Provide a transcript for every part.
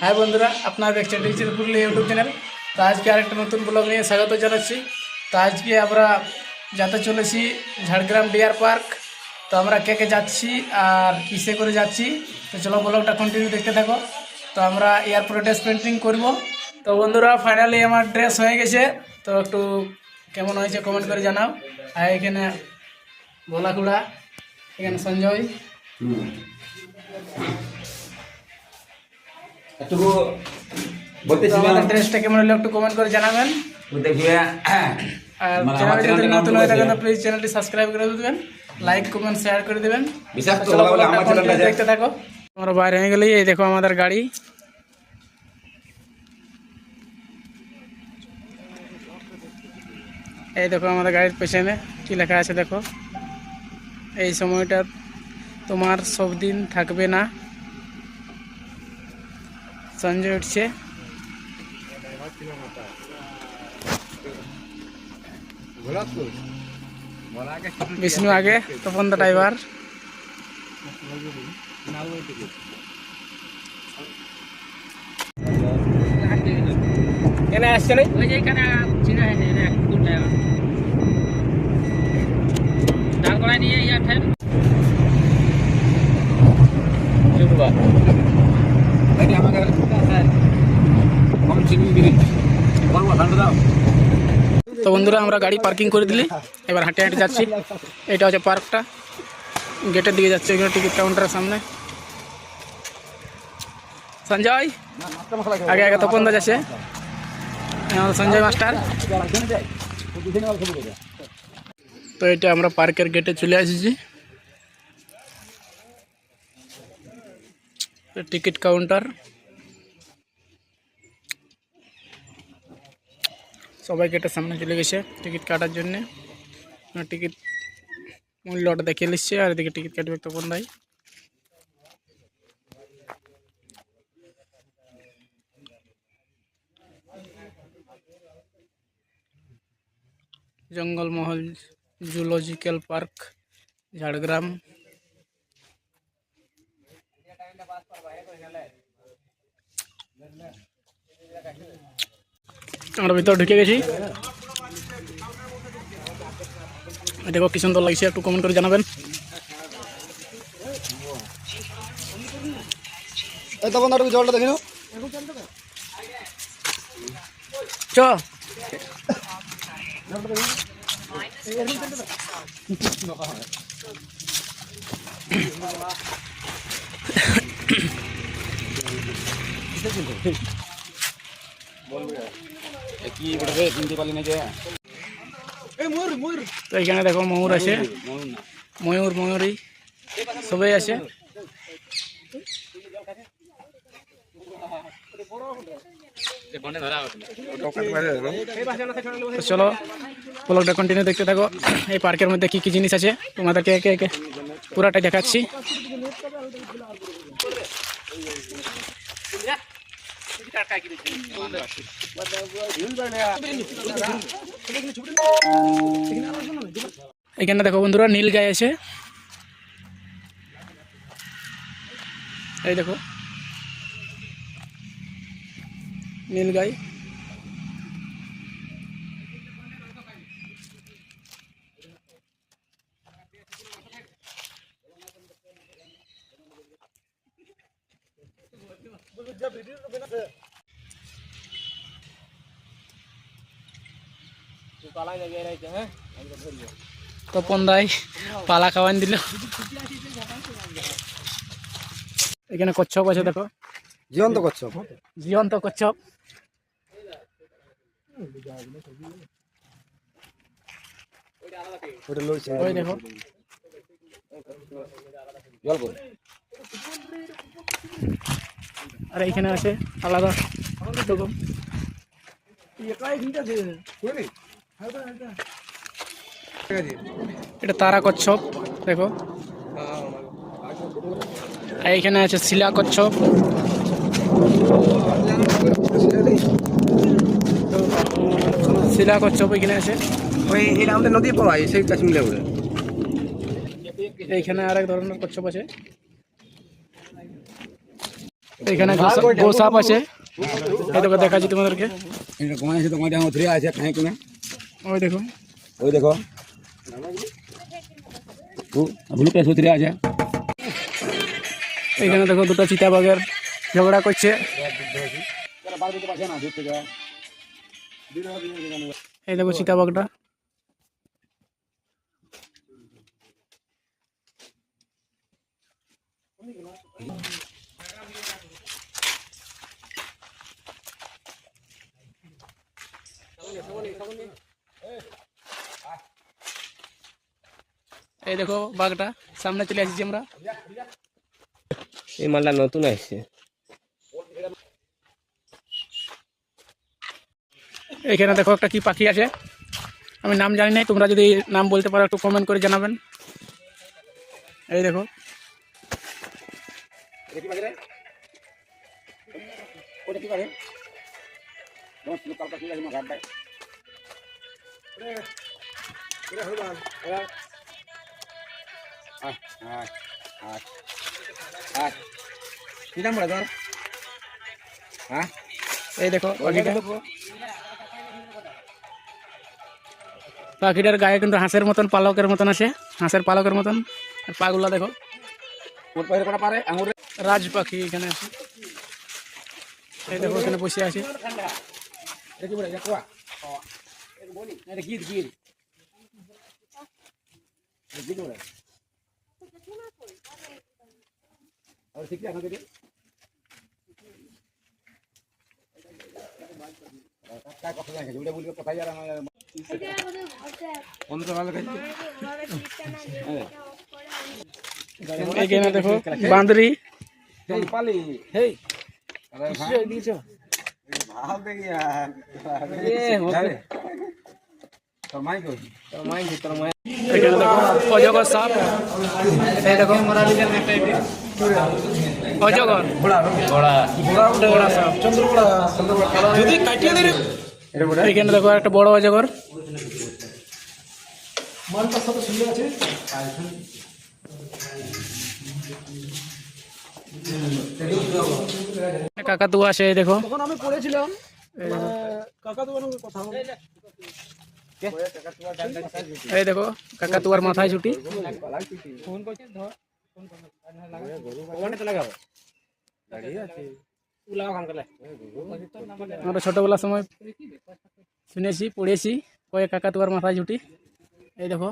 হ্যাঁ বন্ধুরা, আপনারা দেখছেন ডিজিটাল পুরুলিয়া ইউটিউব চ্যানেল। তো আজকে আরেকটা নতুন ব্লগ নিয়ে স্বাগত জানাচ্ছি। তো আজকে আমরা যাতে চলেছি ঝাড়গ্রাম ডিয়ার পার্ক। তো আমরা কে কে যাচ্ছি আর কিসে করে যাচ্ছি, তো চলো ব্লগটা কন্টিনিউ দেখতে থাকো। তো আমরা এয়ারপোর্টে ড্রেস পেন্টিং করব। তো বন্ধুরা ফাইনালি আমার ড্রেস হয়ে গেছে। তো একটু কেমন হয়েছে কমেন্ট করে জানাও। আর এখানে ভোলাকুড়া এখানে সঞ্জয়। একটু বলতেছিলাম ড্রেসটা কেমন হলো একটু কমেন্ট করে জানাবেন। দেখবে আর যদি নতুন হয়ে থাকেন তো প্লিজ চ্যানেলটি সাবস্ক্রাইব করে দেবেন লাইক কমেন্ট শেয়ার করে দেবেন। বিশেষ করে আমার চ্যানেলটা দেখতে থাকো। আমরা বাইরে হয়ে গেলেই এই দেখো আমাদের গাড়ি। এই দেখো আমাদের গাড়ির পেছনে কি লেখা আছে দেখো। এই সময়টা তোমার সব দিন থাকবে না। সঞ্জয় উঠছে। বিষ্ণু আগে তপন দা ড্রাইভার। এনে আসছে নাই ওই যে এখানে চিনা হয়েছে এটা কোন ড্রাইভার? দাঁড় করায় নিয়ে ইয়ার ঠেল এটা আমাকে কম চিনি দিবি বলব ঠান্ডা দাও তো বন্ধুরা, আমরা গাড়ি পার্কিং করে দিলি। এবার হাঁটে হাঁটে যাচ্ছি। এটা হচ্ছে পার্কটা গেটের দিকে যাচ্ছে ওইখানে টিকিট কাউন্টারের সামনে। সঞ্জয়? আগে আগে তপন দা যাচ্ছে। সঞ্জয় মাস্টার। তো এটা আমরা পার্কের গেটে চলে এসেছি টিকিট কাউন্টার সবাই গেটের সামনে চলে গেছে টিকিট কাটার জন্যে। টিকিট মূল্যটা দেখে নিচ্ছে, আর এদিকে টিকিট কাটবে তখন ভাই। Jangalmahal zoological park, Jhargram. আমরা ভিতরে ঢুকে গেছি। দেখো কি সুন্দর লাগছে একটু কমেন্ট করে জানাবেন। জলটা দেখি কি বলবে চিনতে পারলি না যে? তো এখানে দেখো ময়ূর আছে। ময়ূর ময়ূরী সবাই আছে। চলো ব্লগটা কন্টিনিউ দেখতে থাকো। এই পার্কের মধ্যে কি কি জিনিস আছে? তোমাদেরকে একে একে পুরাটাই দেখাচ্ছি। এখানে দেখো বন্ধুরা নীল গায়ে আছে। এই দেখো। নীল গাই তপন দাই পালা খাওয়ান দিল। এখানে কচ্ছপ আছে দেখো। জীবন্ত করছ জীবন্ত কচ্ছপ। ওই দেখো। আর এইখানে আছে আলাদা। এরকম। এটা তারা কচ্ছপ দেখো। আর এইখানে আছে শিলা কচ্ছপ। শিলা কচ্ছপ এখানে আছে। ওই এটা আমাদের নদী পাওয়া সেই কাছে মিলে ওরে এইখানে আরেক ধরনের কচ্ছপ আছে। এখানে গোসা- গোসাপ আছে। এই দেখো দেখাচ্ছি তোমাদেরকে। এটা কমাই আছে তো কমাইটা আমার ধরে আছে খাই কিনা ওই দেখো ওই দেখো। ও ভুলু আছে। এখানে দেখো দুটো চিতাবাঘের ঝগড়া করছে। বার দিতে পারছে না দূর এই দেখো বাঘটা সামনে চলে আসছি আমরা। এই মালটা নতুন আসছে। এখানে দেখো একটা কি পাখি আছে। আমি নাম জানি নাই তোমরা যদি নাম বলতে পারো একটু কমেন্ট করে জানাবেন। এই দেখো। কালকা আয় আয় আয় কি হ্যাঁ এই দেখো পাখিটা পাখিটার গায়ে কিন্তু হাঁসের মতন পালকের মতন আছে হাঁসের পালকের মতন আর পাগুলা দেখো পারে আঙুরে রাজ পাখি এখানে আছে এই দেখো এখানে বসে আছে দেখি বলে কোয়া এটা গীত গীত গীত বলে আর ঠিক আছে দেখি काय কথা লাগে যেটা বলবে কোথায় আর আমার পনেরো ভালো কাছে এখানে দেখো বান্দরি পালি হেই। আরে দিয়েছ। এখানে দেখো অজগর সাপ। দেখো অজগর এখানে দেখো একটা বড় অজগর। কাকাতুয়া আছে এই দেখো। তখন আমি পড়েছিলাম এই দেখো। কাকাতুয়ার মাথায় ছুটি। আমরা ছোটবেলার সময় শুনেছি পড়েছি কয়ে কাকাতুয়ার মাথায় ছুটি এই দেখো।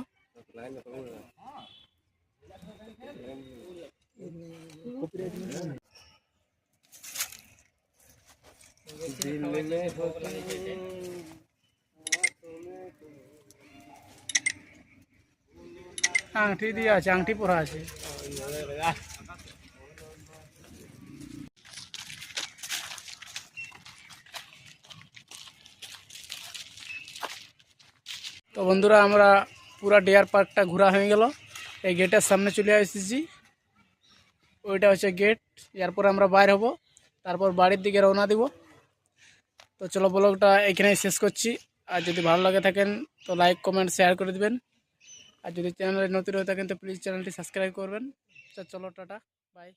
আংটি দিয়ে আছে, আংটি পরা আছে। তো বন্ধুরা, আমরা পুরা ডিয়ার পার্কটা ঘোরা হয়ে গেল। এই গেটের সামনে চলে এসেছি ওইটা হচ্ছে গেট এরপর আমরা বাইর হব। তারপর বাড়ির দিকে রওনা দিব। তো চলো, ব্লগটা এখানেই শেষ করছি। আর যদি ভালো লাগে থাকেন, তো লাইক কমেন্ট শেয়ার করে দিবেন। আর যদি চ্যানেলে নতুন হয়ে থাকেন তো প্লিজ চ্যানেলটি সাবস্ক্রাইব করবেন। তো চলো, টাটা বাই